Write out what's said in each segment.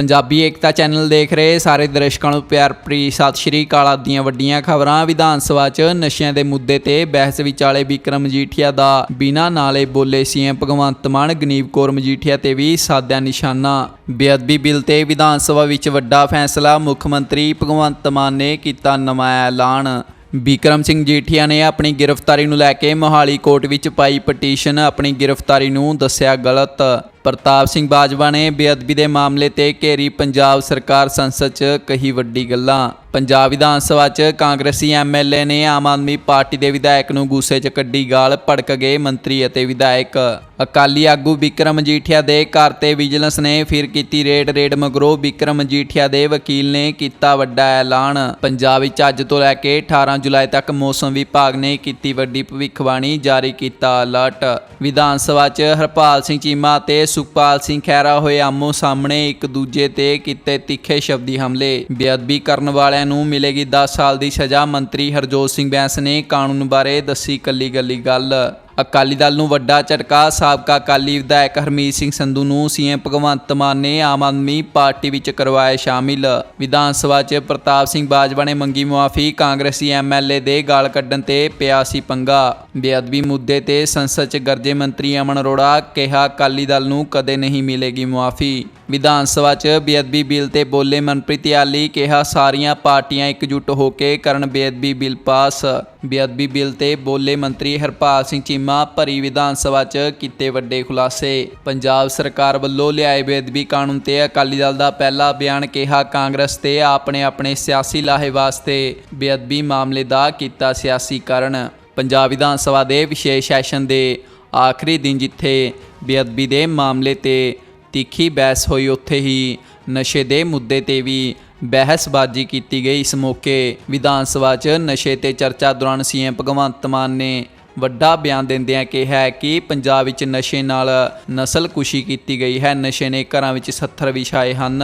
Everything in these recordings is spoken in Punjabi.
ਪੰਜਾਬੀ ਏਕਤਾ ਚੈਨਲ ਦੇਖ ਰਹੇ ਸਾਰੇ ਦਰਸ਼ਕਾਂ ਨੂੰ ਪਿਆਰ ਭਰੀ ਸਤਿ ਸ਼੍ਰੀ ਅਕਾਲ। ਆਪ ਦੀਆਂ ਵੱਡੀਆਂ ਖਬਰਾਂ, ਵਿਧਾਨ ਸਭਾ 'ਚ ਨਸ਼ਿਆਂ ਦੇ ਮੁੱਦੇ ਤੇ ਬਹਿਸ ਵਿਚਾਲੇ ਵਿਕਰਮ ਮਜੀਠੀਆ ਦਾ ਬਿਨਾਂ ਨਾਲੇ ਬੋਲੇ ਸੀਐਮ ਭਗਵੰਤ ਮਾਨ, ਗਨੀਵ ਕੌਰ ਮਜੀਠੀਆ ਤੇ ਵੀ ਸਾਧਿਆ ਨਿਸ਼ਾਨਾ। ਬੇਅਦਬੀ ਬਿੱਲ ਤੇ ਵਿਧਾਨ ਸਭਾ ਵਿੱਚ ਵੱਡਾ ਫੈਸਲਾ, ਮੁੱਖ ਮੰਤਰੀ ਭਗਵੰਤ ਮਾਨ ਨੇ ਕੀਤਾ ਨਵਾਂ ਐਲਾਨ। ਬਿਕਰਮ ਸਿੰਘ ਜੀਠੀਆ ਨੇ ਆਪਣੀ ਗ੍ਰਿਫਤਾਰੀ ਨੂੰ ਲੈ ਕੇ ਮੋਹਾਲੀ ਕੋਰਟ ਵਿੱਚ ਪਾਈ ਪਟੀਸ਼ਨ, ਆਪਣੀ ਗ੍ਰਿਫਤਾਰੀ ਨੂੰ ਦੱਸਿਆ ਗਲਤ। ਪ੍ਰਤਾਪ ਸਿੰਘ ਬਾਜਵਾ ਨੇ ਬੇਅਦਬੀ ਦੇ ਮਾਮਲੇ ਤੇ ਘੇਰੀ ਪੰਜਾਬ ਸਰਕਾਰ ਸੰਸਦ 'ਚ ਕਹੀ ਵੱਡੀ ਗੱਲਾਂ। ਪੰਜਾਬ ਵਿਧਾਨ ਸਭਾ 'ਚ ਕਾਂਗਰਸੀ ਐਮਐਲਏ ਨੇ ਆਮ ਆਦਮੀ ਪਾਰਟੀ ਦੇ ਵਿਧਾਇਕ ਨੂੰ ਗੁੱਸੇ 'ਚ ਕੱਢੀ ਗਾਲ, ਭੜਕ ਗਏ ਮੰਤਰੀ ਅਤੇ ਵਿਧਾਇਕ। ਅਕਾਲੀ ਆਗੂ ਬਿਕਰਮ ਮਜੀਠੀਆ ਦੇ ਘਰ ਤੇ ਵਿਜੀਲੈਂਸ ਨੇ ਫਿਰ ਕੀਤੀ ਰੇਡ ਰੇਡ ਮਗਰੋਂ ਬਿਕਰਮ ਮਜੀਠੀਆ ਦੇ ਵਕੀਲ ਨੇ ਕੀਤਾ ਵੱਡਾ ਐਲਾਨ। ਪੰਜਾਬ ਵਿੱਚ ਅੱਜ ਤੋਂ ਲੈ ਕੇ 18 ਜੁਲਾਈ ਤੱਕ ਮੌਸਮ ਵਿਭਾਗ ਨੇ ਕੀਤੀ ਵੱਡੀ ਭਵਿੱਖਬਾਣੀ, ਜਾਰੀ ਕੀਤਾ ਅਲਰਟ। ਵਿਧਾਨ ਸਭਾ 'ਚ ਹਰਪਾਲ ਸਿੰਘ ਚੀਮਾ ਅਤੇ ਸੁਖਪਾਲ ਸਿੰਘ ਖਹਿਰਾ ਹੋਏ ਆਮੋ ਸਾਹਮਣੇ ਇੱਕ ਦੂਜੇ ਤੇ ਕੀਤੇ ਤਿੱਖੇ ਸ਼ਬਦੀ ਹਮਲੇ। ਬੇਅਦਬੀ ਕਰਨ ਵਾਲਿਆਂ ਨੂੰ ਮਿਲੇਗੀ 10 ਸਾਲ ਦੀ ਸਜ਼ਾ। ਮੰਤਰੀ ਹਰਜੋਤ ਸਿੰਘ ਬੈਂਸ ਨੇ ਕਾਨੂੰਨ ਬਾਰੇ ਦੱਸੀ ਕੱਲੀ ਕੱਲੀ ਗੱਲ। ਅਕਾਲੀ ਦਲ ਨੂੰ ਵੱਡਾ ਝਟਕਾ, ਸਾਬਕਾ ਅਕਾਲੀ ਵਿਧਾਇਕ ਹਰਮੀਤ ਸਿੰਘ ਸੰਧੂ ਨੂੰ ਸੀਐਮ ਭਗਵੰਤ ਮਾਨ ਨੇ ਆਮ ਆਦਮੀ ਪਾਰਟੀ ਵਿੱਚ ਕਰਵਾਇਆ ਸ਼ਾਮਿਲ। ਵਿਧਾਨ ਸਭਾ 'ਚ ਪ੍ਰਤਾਪ ਸਿੰਘ ਬਾਜਵਾ ਨੇ ਮੰਗੀ ਮੁਆਫੀ, ਕਾਂਗਰਸੀ ਐਮਐਲਏ ਦੇ ਗਾਲ ਕੱਢਣ ਤੇ ਪਿਆ ਸੀ ਪੰਗਾ। ਬੇਅਦਬੀ ਮੁੱਦੇ ਤੇ ਸੰਸਦ 'ਚ ਗਰਜੇ ਮੰਤਰੀ ਅਮਨ ਅਰੋੜਾ ਕਿਹਾ, ਅਕਾਲੀ ਦਲ ਨੂੰ ਕਦੇ ਨਹੀਂ ਮਿਲੇਗੀ ਮੁਆਫੀ। ਵਿਧਾਨ ਸਭਾ 'ਚ ਬੇਅਦਬੀ ਬਿੱਲ ਤੇ ਬੋਲੇ ਮਨਪ੍ਰੀਤ ਆਲੀ ਕਿਹਾ, ਸਾਰੀਆਂ ਪਾਰਟੀਆਂ ਇਕਜੁੱਟ ਹੋ ਕੇ ਕਰਨ ਬੇਅਦਬੀ ਬਿੱਲ ਪਾਸ। ਬੇਅਦਬੀ ਬਿੱਲ ਤੇ ਬੋਲੇ ਮੰਤਰੀ ਹਰਪਾਲ ਸਿੰਘ ਚੀਮਾ ਭਰੀ ਵਿਧਾਨ ਸਭਾ 'ਚ ਕੀਤੇ ਵੱਡੇ ਖੁਲਾਸੇ। ਪੰਜਾਬ ਸਰਕਾਰ ਵੱਲੋਂ ਲਿਆਏ ਬੇਅਦਬੀ ਕਾਨੂੰਨ ਤੇ ਅਕਾਲੀ ਦਲ ਦਾ ਪਹਿਲਾ ਬਿਆਨ ਕਿਹਾ ਕਾਂਗਰਸ ਤੇ ਆਪਣੇ ਆਪਣੇ ਸਿਆਸੀ ਲਾਹੇ ਵਾਸਤੇ ਬੇਅਦਬੀ ਮਾਮਲੇ ਦਾ ਕੀਤਾ ਸਿਆਸੀਕਰਨ ਪੰਜਾਬ ਵਿਧਾਨ ਸਭਾ ਦੇ ਵਿਸ਼ੇਸ਼ ਸੈਸ਼ਨ ਦੇ ਆਖਰੀ ਦਿਨ ਜਿੱਥੇ ਬੇਅਦਬੀ ਦੇ ਮਾਮਲੇ ਤੇ ਤਿੱਖੀ ਬਹਿਸ ਹੋਈ, ਉੱਥੇ ਹੀ ਨਸ਼ੇ ਦੇ ਮੁੱਦੇ ਤੇ ਵੀ ਬਹਿਸਬਾਜ਼ੀ ਕੀਤੀ ਗਈ। ਇਸ ਮੌਕੇ ਵਿਧਾਨ ਸਭਾ 'ਚ ਨਸ਼ੇ ਤੇ ਚਰਚਾ ਦੌਰਾਨ ਸੀਐਮ ਭਗਵੰਤ ਮਾਨ ਨੇ ਵੱਡਾ ਬਿਆਨ ਦਿੰਦਿਆਂ ਕਿਹਾ ਕਿ ਪੰਜਾਬ ਵਿੱਚ ਨਸ਼ੇ ਨਾਲ ਨਸਲਕੁਸ਼ੀ ਕੀਤੀ ਗਈ ਹੈ। ਨਸ਼ੇ ਨੇ ਘਰਾਂ ਵਿੱਚ 70 ਵਿਛਾਏ ਹਨ।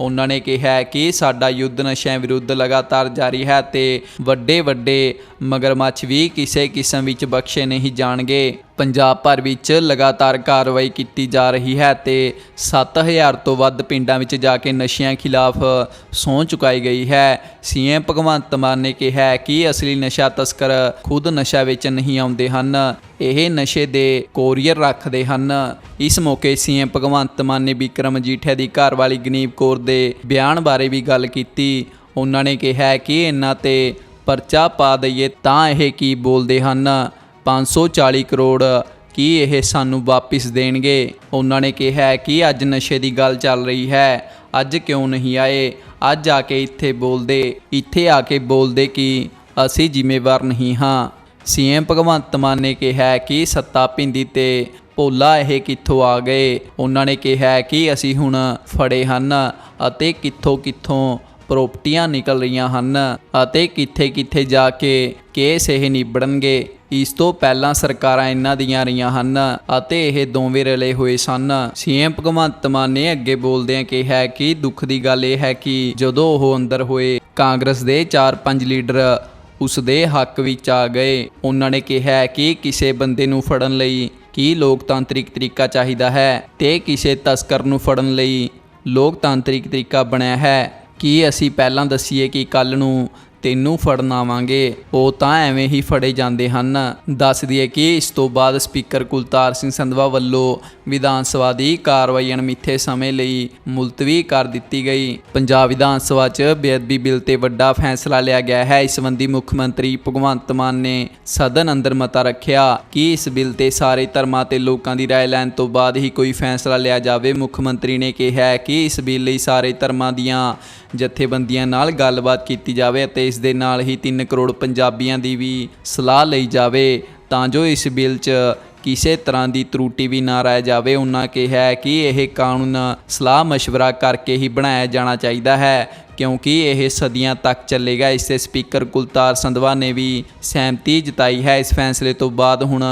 ਉਹਨਾਂ ਨੇ ਕਿਹਾ ਕਿ ਸਾਡਾ ਯੁੱਧ ਨਸ਼ਿਆਂ ਵਿਰੁੱਧ ਲਗਾਤਾਰ ਜਾਰੀ ਹੈ ਤੇ ਵੱਡੇ ਵੱਡੇ ਮਗਰਮੱਛ ਵੀ ਕਿਸੇ ਕਿਸਮ ਵਿੱਚ ਬਖਸ਼ੇ ਨਹੀਂ ਜਾਣਗੇ। ਪੰਜਾਬ ਭਰ ਵਿੱਚ ਲਗਾਤਾਰ ਕਾਰਵਾਈ ਕੀਤੀ ਜਾ ਰਹੀ ਹੈ ਤੇ 7000 ਤੋਂ ਵੱਧ ਪਿੰਡਾਂ ਵਿੱਚ ਜਾ ਕੇ ਨਸ਼ਿਆਂ ਖਿਲਾਫ ਸਹੁੰ ਚੁਕਾਈ ਗਈ ਹੈ। ਸੀਐਮ ਭਗਵੰਤ ਮਾਨ ਨੇ ਕਿਹਾ ਕਿ ਅਸਲੀ ਨਸ਼ਾ ਤਸਕਰ ਖੁਦ ਨਸ਼ਾ ਵਿੱਚ ਨਹੀਂ ਆਉਂਦੇ ਹਨ, ਇਹ ਨਸ਼ੇ ਦੇ ਕੋਰੀਅਰ ਰੱਖਦੇ ਹਨ। ਇਸ ਮੌਕੇ ਸੀਐਮ ਭਗਵੰਤ ਮਾਨ ਨੇ ਵਿਕਰਮ ਜੀਠਿਆ ਦੀ ਘਰ ਵਾਲੀ ਗਨੀਬ ਕੌਰ ਦੇ ਬਿਆਨ ਬਾਰੇ ਵੀ ਗੱਲ ਕੀਤੀ। ਉਹਨਾਂ ਨੇ ਕਿਹਾ ਕਿ ਇਹਨਾਂ ਤੇ ਪਰਚਾ ਪਾ ਦਈਏ ਤਾਂ ਇਹ ਕੀ ਬੋਲਦੇ ਹਨ। 540 ਕਰੋੜ ਕੀ ਇਹ ਸਾਨੂੰ ਵਾਪਿਸ ਦੇਣਗੇ? ਉਹਨਾਂ ਨੇ ਕਿਹਾ ਕਿ ਅੱਜ ਨਸ਼ੇ ਦੀ ਗੱਲ ਚੱਲ ਰਹੀ ਹੈ। ਅੱਜ ਕਿਉਂ ਨਹੀਂ ਆਏ? ਅੱਜ ਆ ਕੇ ਇੱਥੇ ਬੋਲਦੇ। ਇੱਥੇ ਆ ਕੇ ਬੋਲਦੇ ਕਿ ਅਸੀਂ ਜ਼ਿੰਮੇਵਾਰ ਨਹੀਂ ਹਾਂ। ਸੀਐਮ ਭਗਵੰਤ ਮਾਨ ਨੇ ਕਿਹਾ ਕਿ ਸੱਤਾ ਪਿੰਦੀ ਤੇ ਭੋਲਾ ਇਹ ਕਿੱਥੋਂ ਆ ਗਏ? ਉਹਨਾਂ ਨੇ ਕਿਹਾ ਕਿ ਅਸੀਂ ਹੁਣ ਫੜੇ ਹਨ ਅਤੇ ਕਿੱਥੋਂ ਕਿੱਥੋਂ ਪ੍ਰੋਪਰਟੀਆਂ ਨਿਕਲ ਰਹੀਆਂ ਹਨ ਅਤੇ ਕਿੱਥੇ-ਕਿੱਥੇ ਜਾ ਕੇ ਕੇਸ ਇਹ ਨਿਬੜਨਗੇ। ਇਸ ਤੋਂ ਪਹਿਲਾਂ ਸਰਕਾਰਾਂ ਇਹਨਾਂ ਦੀਆਂ ਰਹੀਆਂ ਹਨ ਅਤੇ ਇਹ ਦੋਵੇਂ ਰਲੇ ਹੋਏ ਸਨ। ਸੀਐਮ ਭਗਵੰਤ ਮਾਨ ਨੇ ਅੱਗੇ ਬੋਲਦਿਆਂ ਕਿਹਾ ਕਿ ਦੁੱਖ ਦੀ ਗੱਲ ਇਹ ਹੈ ਕਿ ਜਦੋਂ ਉਹ ਅੰਦਰ ਹੋਏ, ਕਾਂਗਰਸ ਦੇ 4-5 ਲੀਡਰ ਉਸ ਦੇ ਹੱਕ ਵਿੱਚ ਆ ਗਏ। ਉਹਨਾਂ ਨੇ ਕਿਹਾ ਕਿ ਕਿਸੇ ਬੰਦੇ ਨੂੰ ਫੜਨ ਲਈ ਕੀ ਲੋਕਤਾਂਤਰਿਕ ਤਰੀਕਾ ਚਾਹੀਦਾ ਹੈ ਤੇ ਕਿਸੇ ਤਸਕਰ ਨੂੰ ਫੜਨ ਲਈ ਲੋਕਤਾਂਤਰਿਕ ਤਰੀਕਾ ਬਣਿਆ ਹੈ। ਕੀ ਅਸੀਂ ਪਹਿਲਾਂ ਦੱਸੀਏ ਕਿ ਕੱਲ ਨੂੰ ਤੈਨੂੰ ਫੜਨ ਆਵਾਂਗੇ ਉਹ ਤਾਂ ਐਵੇਂ ਹੀ ਫੜੇ ਜਾਂਦੇ ਹਨ ਦੱਸ ਦਈਏ ਕਿ ਇਸ ਤੋਂ ਬਾਅਦ ਸਪੀਕਰ ਕੁਲਤਾਰ ਸਿੰਘ ਸੰਧਵਾ ਵੱਲੋਂ ਵਿਧਾਨ ਸਭਾ ਦੀ ਕਾਰਵਾਈ ਅਣਮਿੱਥੇ ਸਮੇਂ ਲਈ ਮੁਲਤਵੀ ਕਰ ਦਿੱਤੀ ਗਈ ਪੰਜਾਬ ਵਿਧਾਨ ਸਭਾ 'ਚ ਬੇਅਦਬੀ ਬਿੱਲ ਤੇ ਵੱਡਾ ਫੈਸਲਾ ਲਿਆ ਗਿਆ ਹੈ ਇਸ ਸੰਬੰਧੀ ਮੁੱਖ ਮੰਤਰੀ ਭਗਵੰਤ ਮਾਨ ਨੇ ਸਦਨ ਅੰਦਰ ਮਤਾ ਰੱਖਿਆ ਕਿ ਇਸ ਬਿੱਲ ਤੇ ਸਾਰੇ ਧਰਮਾਂ ਤੇ ਲੋਕਾਂ ਦੀ رائے ਲੈਣ ਤੋਂ ਬਾਅਦ ਹੀ ਕੋਈ ਫੈਸਲਾ ਲਿਆ ਜਾਵੇ ਮੁੱਖ ਮੰਤਰੀ ਨੇ ਕਿਹਾ ਹੈ ਕਿ ਇਸ ਬਿੱਲ ਲਈ ਸਾਰੇ ਧਰਮਾਂ ਦੀਆਂ ਜਥੇਬੰਦੀਆਂ ਨਾਲ ਗੱਲਬਾਤ ਕੀਤੀ ਜਾਵੇ ਅਤੇ ਇਸ ਦੇ ਨਾਲ ਹੀ 3 ਕਰੋੜ ਪੰਜਾਬੀਆਂ ਦੀ ਵੀ ਸਲਾਹ ਲਈ ਜਾਵੇ। ਤਾਂ ਜੋ ਇਸ ਬਿੱਲ 'ਚ ਕਿਸੇ ਤਰ੍ਹਾਂ ਦੀ ਤਰੂਟੀ ਵੀ ਨਾ ਰਹਿ ਜਾਵੇ, ਉਹਨਾਂ ਕਿਹਾ ਕਿ ਇਹ ਕਾਨੂੰਨ ਸਲਾਹ مشਵਰਾ ਕਰਕੇ ਹੀ ਬਣਾਇਆ ਜਾਣਾ ਚਾਹੀਦਾ ਹੈ। ਕਿਉਂਕਿ ਇਹ ਸਦੀਆਂ ਤੱਕ ਚੱਲੇਗਾ ਇਸ ਤੇ ਸਪੀਕਰ ਕੁਲਤਾਰ ਸੰਧਵਾ ਨੇ ਵੀ ਸਹਿਮਤੀ ਜਤਾਈ ਹੈ ਇਸ ਫੈਸਲੇ ਤੋਂ ਬਾਅਦ ਹੁਣ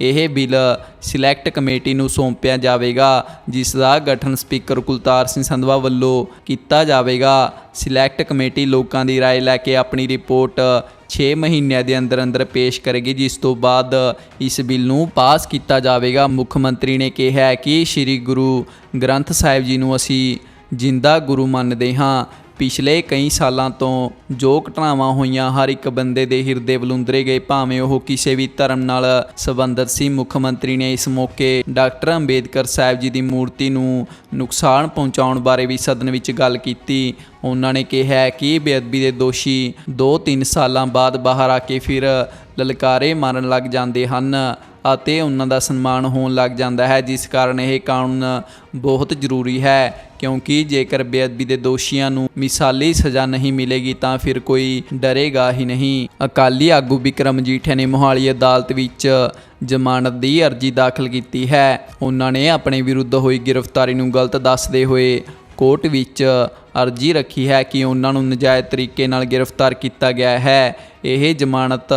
ਇਹ ਬਿੱਲ ਸਿਲੈਕਟ ਕਮੇਟੀ ਨੂੰ ਸੌਂਪਿਆ ਜਾਵੇਗਾ ਜਿਸ ਦਾ ਗਠਨ ਸਪੀਕਰ ਕੁਲਤਾਰ ਸਿੰਘ ਸੰਧਵਾ ਵੱਲੋਂ ਕੀਤਾ ਜਾਵੇਗਾ ਸਿਲੈਕਟ ਕਮੇਟੀ ਲੋਕਾਂ ਦੀ رائے ਲੈ ਕੇ ਆਪਣੀ ਰਿਪੋਰਟ 6 ਮਹੀਨਿਆਂ ਦੇ ਅੰਦਰ ਅੰਦਰ ਪੇਸ਼ ਕਰੇਗੀ ਜਿਸ ਤੋਂ ਬਾਅਦ ਇਸ ਬਿੱਲ ਨੂੰ ਪਾਸ ਕੀਤਾ ਜਾਵੇਗਾ ਮੁੱਖ ਮੰਤਰੀ ਨੇ ਕਿਹਾ ਹੈ ਕਿ ਸ੍ਰੀ ਗੁਰੂ ਗ੍ਰੰਥ ਸਾਹਿਬ ਜੀ ਨੂੰ ਅਸੀਂ ਜਿੰਦਾ ਗੁਰੂ ਮੰਨਦੇ ਹਾਂ ਪਿਛਲੇ ਕਈ ਸਾਲਾਂ ਤੋਂ ਜੋ ਘਟਨਾਵਾਂ ਹੋਈਆਂ, ਹਰ ਇੱਕ ਬੰਦੇ ਦੇ ਹਿਰਦੇ ਬਲੁੰਦਰੇ ਗਏ, ਭਾਵੇਂ ਉਹ ਕਿਸੇ ਵੀ ਧਰਮ ਨਾਲ ਸੰਬੰਧਿਤ ਸੀ। ਮੁੱਖ ਮੰਤਰੀ ਨੇ ਇਸ ਮੌਕੇ ਡਾਕਟਰ ਅੰਬੇਦਕਰ ਸਾਹਿਬ ਜੀ ਦੀ ਮੂਰਤੀ ਨੂੰ ਨੁਕਸਾਨ ਪਹੁੰਚਾਉਣ ਬਾਰੇ ਵੀ ਸਦਨ ਵਿੱਚ ਗੱਲ ਕੀਤੀ। ਉਹਨਾਂ ਨੇ ਕਿਹਾ ਕਿ ਬੇਅਦਬੀ ਦੇ ਦੋਸ਼ੀ 2-3 ਸਾਲਾਂ ਬਾਅਦ ਬਾਹਰ ਆ ਕੇ ਫਿਰ ਲਲਕਾਰੇ ਮਾਰਨ ਲੱਗ ਜਾਂਦੇ ਹਨ ਅਤੇ ਉਹਨਾਂ ਦਾ ਸਨਮਾਨ ਹੋਣ ਲੱਗ ਜਾਂਦਾ ਹੈ, ਜਿਸ ਕਾਰਨ ਇਹ ਕਾਨੂੰਨ ਬਹੁਤ ਜ਼ਰੂਰੀ ਹੈ। ਕਿਉਂਕਿ ਜੇਕਰ ਬੇਅਦਬੀ ਦੇ ਦੋਸ਼ੀਆਂ ਨੂੰ ਮਿਸਾਲੀ ਸਜ਼ਾ ਨਹੀਂ ਮਿਲੇਗੀ ਤਾਂ ਫਿਰ ਕੋਈ ਡਰੇਗਾ ਹੀ ਨਹੀਂ। ਅਕਾਲੀ ਆਗੂ ਵਿਕਰਮ ਜੀਠੇ ਨੇ ਮੋਹਾਲੀ ਅਦਾਲਤ ਵਿੱਚ ਜ਼ਮਾਨਤ ਦੀ ਅਰਜ਼ੀ ਦਾਖਲ ਕੀਤੀ ਹੈ। ਉਹਨਾਂ ਨੇ ਆਪਣੇ ਵਿਰੁੱਧ ਹੋਈ ਗ੍ਰਿਫਤਾਰੀ ਨੂੰ ਗਲਤ ਦੱਸਦੇ ਹੋਏ ਕੋਰਟ ਵਿੱਚ ਅਰਜ਼ੀ ਰੱਖੀ ਹੈ ਕਿ ਉਹਨਾਂ ਨੂੰ ਨਜਾਇਜ਼ ਤਰੀਕੇ ਨਾਲ ਗ੍ਰਿਫਤਾਰ ਕੀਤਾ ਗਿਆ ਹੈ। ਇਹ ਜ਼ਮਾਨਤ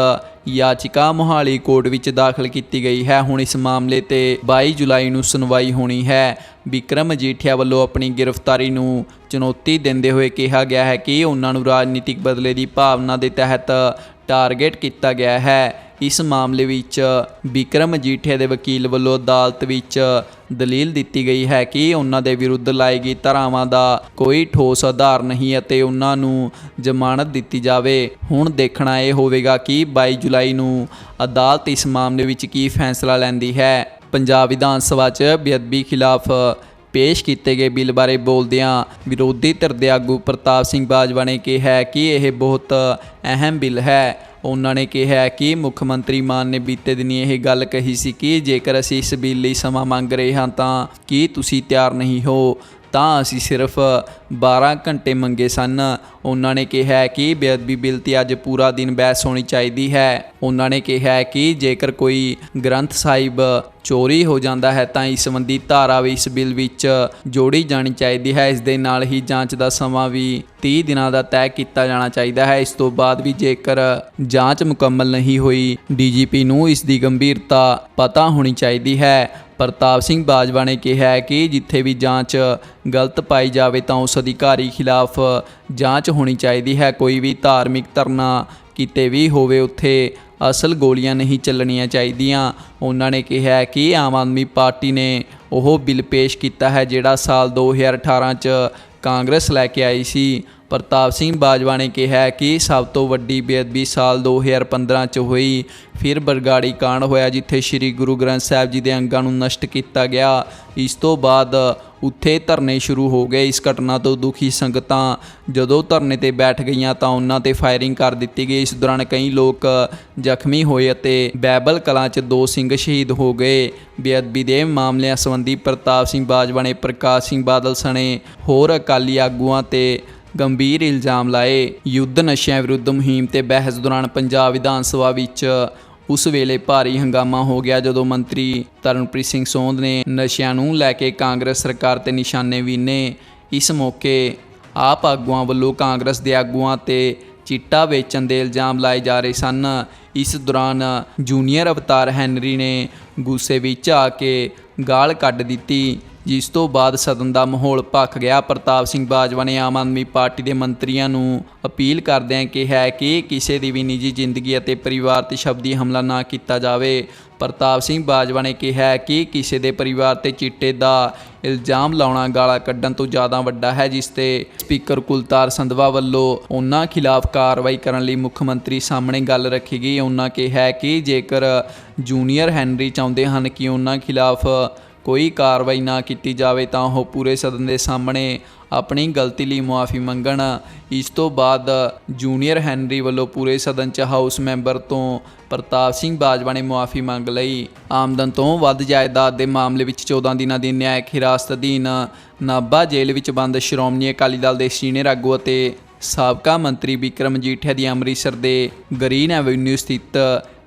ਯਾਚਿਕਾ ਮੋਹਾਲੀ ਕੋਰਟ ਵਿੱਚ ਦਾਖਲ ਕੀਤੀ ਗਈ ਹੈ। ਹੁਣ ਇਸ ਮਾਮਲੇ ਤੇ 22 ਜੁਲਾਈ ਨੂੰ ਸੁਣਵਾਈ ਹੋਣੀ ਹੈ। ਵਿਕਰਮ ਮਜੀਠੀਆ ਵੱਲੋਂ ਆਪਣੀ ਗ੍ਰਿਫਤਾਰੀ ਨੂੰ ਚੁਣੌਤੀ ਦਿੰਦੇ ਹੋਏ ਕਿਹਾ ਗਿਆ ਹੈ ਕਿ ਉਹਨਾਂ ਨੂੰ ਰਾਜਨੀਤਿਕ ਬਦਲੇ ਦੀ ਭਾਵਨਾ ਦੇ ਤਹਿਤ ਟਾਰਗੇਟ ਕੀਤਾ ਗਿਆ ਹੈ। ਇਸ ਮਾਮਲੇ ਵਿੱਚ ਵਿਕਰਮ ਮਜੀਠੀਆ ਦੇ ਵਕੀਲ ਵੱਲੋਂ ਅਦਾਲਤ ਵਿੱਚ ਦਲੀਲ ਦਿੱਤੀ ਗਈ ਹੈ ਕਿ ਉਹਨਾਂ ਦੇ ਵਿਰੁੱਧ ਲਾਈ ਗਈ ਧਾਰਾਵਾਂ ਦਾ ਕੋਈ ਠੋਸ ਆਧਾਰ ਨਹੀਂ ਅਤੇ ਉਹਨਾਂ ਨੂੰ ਜ਼ਮਾਨਤ ਦਿੱਤੀ ਜਾਵੇ। ਹੁਣ ਦੇਖਣਾ ਇਹ ਹੋਵੇਗਾ ਕਿ 22 ਜੁਲਾਈ ਨੂੰ ਅਦਾਲਤ ਇਸ ਮਾਮਲੇ ਵਿੱਚ ਕੀ ਫੈਸਲਾ ਲੈਂਦੀ ਹੈ। ਪੰਜਾਬ ਵਿਧਾਨ ਸਭਾ 'ਚ ਬੇਅਦਬੀ ਖਿਲਾਫ ਪੇਸ਼ ਕੀਤੇ ਗਏ ਬਿੱਲ ਬਾਰੇ ਬੋਲਦਿਆਂ ਵਿਰੋਧੀ ਧਿਰ ਦੇ ਆਗੂ ਪ੍ਰਤਾਪ ਸਿੰਘ ਬਾਜਵਾ ਨੇ ਕਿਹਾ ਕਿ ਇਹ ਬਹੁਤ ਅਹਿਮ ਬਿੱਲ ਹੈ। ਉਹਨਾਂ ਨੇ ਕਿਹਾ ਕਿ ਮੁੱਖ ਮੰਤਰੀ ਮਾਨ ਨੇ ਬੀਤੇ ਦਿਨੀ ਇਹ ਗੱਲ ਕਹੀ ਸੀ ਕਿ ਜੇਕਰ ਅਸੀਂ ਇਸ ਬਿੱਲ ਲਈ ਸਮਾਂ ਮੰਗ ਰਹੇ ਹਾਂ ਤਾਂ ਕੀ ਤੁਸੀਂ ਤਿਆਰ ਨਹੀਂ ਹੋ? ਤਾਂ ਅਸੀਂ ਸਿਰਫ 12 ਘੰਟੇ ਮੰਗੇ ਸਨ। ਉਹਨਾਂ ਨੇ ਕਿਹਾ ਕਿ ਬੇਅਦਬੀ ਬਿੱਲ ਤੇ ਅੱਜ ਪੂਰਾ ਦਿਨ ਬਹਿਸ ਹੋਣੀ ਚਾਹੀਦੀ ਹੈ। ਉਹਨਾਂ ਨੇ ਕਿਹਾ ਕਿ ਜੇਕਰ ਕੋਈ ਗ੍ਰੰਥ ਸਾਹਿਬ ਚੋਰੀ ਹੋ ਜਾਂਦਾ ਹੈ, ਤਾਂ ਇਸ ਸੰਬੰਧੀ ਧਾਰਾ ਵੀ ਇਸ ਬਿੱਲ ਵਿੱਚ ਜੋੜੀ ਜਾਣੀ ਚਾਹੀਦੀ ਹੈ। ਇਸ ਦੇ ਨਾਲ ਹੀ ਜਾਂਚ ਦਾ ਸਮਾਂ ਵੀ 30 ਦਿਨਾਂ ਦਾ ਤੈਅ ਕੀਤਾ ਜਾਣਾ ਚਾਹੀਦਾ ਹੈ। ਇਸ ਤੋਂ ਬਾਅਦ ਵੀ ਜੇਕਰ ਜਾਂਚ ਮੁਕੰਮਲ ਨਹੀਂ ਹੋਈ ਡੀਜੀਪੀ ਨੂੰ ਇਸ ਦੀ ਗੰਭੀਰਤਾ ਪਤਾ ਹੋਣੀ ਚਾਹੀਦੀ ਹੈ। ਪ੍ਰਤਾਪ ਸਿੰਘ ਬਾਜਵਾ ਨੇ ਕਿਹਾ ਹੈ ਕਿ ਜਿੱਥੇ ਵੀ ਜਾਂਚ ਗਲਤ ਪਾਈ ਜਾਵੇ ਤਾਂ ਉਸ ਅਧਿਕਾਰੀ ਖਿਲਾਫ ਜਾਂਚ ਹੋਣੀ ਚਾਹੀਦੀ ਹੈ। ਕੋਈ ਵੀ ਧਾਰਮਿਕ ਧਰਨਾ ਕਿਤੇ ਵੀ ਹੋਵੇ, ਉੱਥੇ ਅਸਲ ਗੋਲੀਆਂ ਨਹੀਂ ਚੱਲਣੀਆਂ ਚਾਹੀਦੀਆਂ। ਉਹਨਾਂ ਨੇ ਕਿਹਾ ਕਿ ਆਮ ਆਦਮੀ ਪਾਰਟੀ ਨੇ ਉਹ ਬਿੱਲ ਪੇਸ਼ ਕੀਤਾ ਹੈ, ਜਿਹੜਾ ਸਾਲ 2018 ਚ ਕਾਂਗਰਸ ਲੈ ਕੇ ਆਈ ਸੀ। ਪ੍ਰਤਾਪ ਸਿੰਘ ਬਾਜਵਾ ਨੇ ਕਿਹਾ ਕਿ ਸਭ ਤੋਂ ਵੱਡੀ ਬੇਅਦਬੀ ਸਾਲ 2015 ਚ ਹੋਈ। ਫਿਰ ਬਰਗਾੜੀ ਕਾਂਡ ਹੋਇਆ ਜਿੱਥੇ ਸ੍ਰੀ ਗੁਰੂ ਗ੍ਰੰਥ ਸਾਹਿਬ ਜੀ ਦੇ ਅੰਗਾਂ ਨੂੰ ਨਸ਼ਟ ਕੀਤਾ ਗਿਆ। ਇਸ ਤੋਂ ਬਾਅਦ ਉੱਥੇ ਧਰਨੇ ਸ਼ੁਰੂ ਹੋ ਗਏ। ਇਸ ਘਟਨਾ ਤੋਂ ਦੁਖੀ ਸੰਗਤਾਂ ਜਦੋਂ ਧਰਨੇ ਤੇ ਬੈਠ ਗਈਆਂ ਤਾਂ ਉਹਨਾਂ ਤੇ ਫਾਇਰਿੰਗ ਕਰ ਦਿੱਤੀ ਗਈ। ਇਸ ਦੌਰਾਨ ਕਈ ਲੋਕ ਜ਼ਖਮੀ ਹੋਏ ਅਤੇ ਬੈਬਲ ਕਲਾਂ 'ਚ ਦੋ ਸਿੰਘ ਸ਼ਹੀਦ ਹੋ ਗਏ। ਬੇਅਦਬੀ ਦੇ ਮਾਮਲਿਆਂ ਸੰਬੰਧੀ ਪ੍ਰਤਾਪ ਸਿੰਘ ਬਾਜਵਾ ਨੇ ਪ੍ਰਕਾਸ਼ ਸਿੰਘ ਬਾਦਲ ਸਣੇ ਹੋਰ ਅਕਾਲੀ ਆਗੂਆਂ ਤੇ ਗੰਭੀਰ ਇਲਜ਼ਾਮ ਲਾਏ। ਯੁੱਧ ਨਸ਼ਿਆਂ ਵਿਰੁੱਧ ਮੁਹਿੰਮ ਤੇ ਬਹਿਸ ਦੌਰਾਨ ਪੰਜਾਬ ਵਿਧਾਨ ਸਭਾ ਵਿੱਚ ਉਸ ਵੇਲੇ ਭਾਰੀ ਹੰਗਾਮਾ ਹੋ ਗਿਆ ਜਦੋਂ ਮੰਤਰੀ ਤਰਨਪ੍ਰੀਤ ਸਿੰਘ ਸੋਂਧ ਨੇ ਨਸ਼ਿਆਂ ਨੂੰ ਲੈ ਕੇ ਕਾਂਗਰਸ ਸਰਕਾਰ ਤੇ ਨਿਸ਼ਾਨੇ ਵੀਨੇ ਇਸ ਮੌਕੇ ਆਪ ਆਗੂਆਂ ਵੱਲੋਂ ਕਾਂਗਰਸ ਦੇ ਆਗੂਆਂ ਤੇ ਚਿੱਟਾ ਵੇਚਣ ਦੇ ਇਲਜ਼ਾਮ ਲਾਏ ਜਾ ਰਹੇ ਸਨ। ਇਸ ਦੌਰਾਨ ਜੂਨੀਅਰ ਅਵਤਾਰ ਹੈਨਰੀ ਨੇ ਗੁੱਸੇ ਵਿੱਚ ਆ ਕੇ ਗਾਲ ਕੱਢ ਦਿੱਤੀ। ਜਿਸ ਤੋਂ ਬਾਅਦ ਸਦਨ ਦਾ ਮਾਹੌਲ ਭਖ ਗਿਆ। ਪ੍ਰਤਾਪ ਸਿੰਘ ਬਾਜਵਾ ਨੇ ਆਮ ਆਦਮੀ ਪਾਰਟੀ ਦੇ ਮੰਤਰੀਆਂ ਨੂੰ ਅਪੀਲ ਕਰਦਿਆਂ ਕਿਹਾ ਕਿ ਕਿਸੇ ਦੀ ਵੀ ਨਿੱਜੀ ਜ਼ਿੰਦਗੀ ਅਤੇ ਪਰਿਵਾਰ ਤੇ ਸ਼ਬਦੀ ਹਮਲਾ ਨਾ ਕੀਤਾ ਜਾਵੇ। ਪ੍ਰਤਾਪ ਸਿੰਘ ਬਾਜਵਾ ਨੇ ਕਿਹਾ ਕਿ ਕਿਸੇ ਦੇ ਪਰਿਵਾਰ ਤੇ ਚਿੱਟੇ ਦਾ ਇਲਜ਼ਾਮ ਲਾਉਣਾ, ਗਾਲਾਂ ਕੱਢਣ ਤੋਂ ਜ਼ਿਆਦਾ ਵੱਡਾ ਹੈ, ਜਿਸ ਤੇ ਸਪੀਕਰ ਕੁਲਤਾਰ ਸੰਧਵਾ ਵੱਲੋਂ ਉਹਨਾਂ ਖਿਲਾਫ ਕਾਰਵਾਈ ਕਰਨ ਲਈ ਮੁੱਖ ਮੰਤਰੀ ਸਾਹਮਣੇ ਗੱਲ ਰੱਖੀ ਗਈ। ਉਹਨਾਂ ਕਿਹਾ ਕਿ ਜੇਕਰ ਜੂਨੀਅਰ ਹੈਨਰੀ ਚਾਹੁੰਦੇ ਹਨ ਕਿ ਉਹਨਾਂ ਖਿਲਾਫ ਕੋਈ ਕਾਰਵਾਈ ਨਾ ਕੀਤੀ ਜਾਵੇ ਤਾਂ ਉਹ ਪੂਰੇ ਸਦਨ ਦੇ ਸਾਹਮਣੇ ਆਪਣੀ ਗਲਤੀ ਲਈ ਮੁਆਫੀ ਮੰਗਣ। ਇਸ ਤੋਂ ਬਾਅਦ ਜੂਨੀਅਰ ਹੈਨਰੀ ਵੱਲੋਂ ਪੂਰੇ ਸਦਨ 'ਚ ਹਾਊਸ ਮੈਂਬਰ ਤੋਂ ਪ੍ਰਤਾਪ ਸਿੰਘ ਬਾਜਵਾ ਨੇ ਮੁਆਫੀ ਮੰਗ ਲਈ। ਆਮਦਨ ਤੋਂ ਵੱਧ ਜਾਇਦਾਦ ਦੇ ਮਾਮਲੇ ਵਿੱਚ 14 ਦਿਨਾਂ ਦੀ ਨਿਆਇਕ ਹਿਰਾਸਤ ਅਧੀਨ ਨਾਭਾ ਜੇਲ੍ਹ ਵਿੱਚ ਬੰਦ ਸ਼੍ਰੋਮਣੀ ਅਕਾਲੀ ਦਲ ਦੇ ਸੀਨੀਅਰ ਆਗੂ ਅਤੇ ਸਾਬਕਾ ਮੰਤਰੀ ਵਿਕਰਮ ਮਜੀਠੀਆ ਦੀ ਅੰਮ੍ਰਿਤਸਰ ਦੇ ਗ੍ਰੀਨ ਐਵੇਨਿਊ ਸਥਿਤ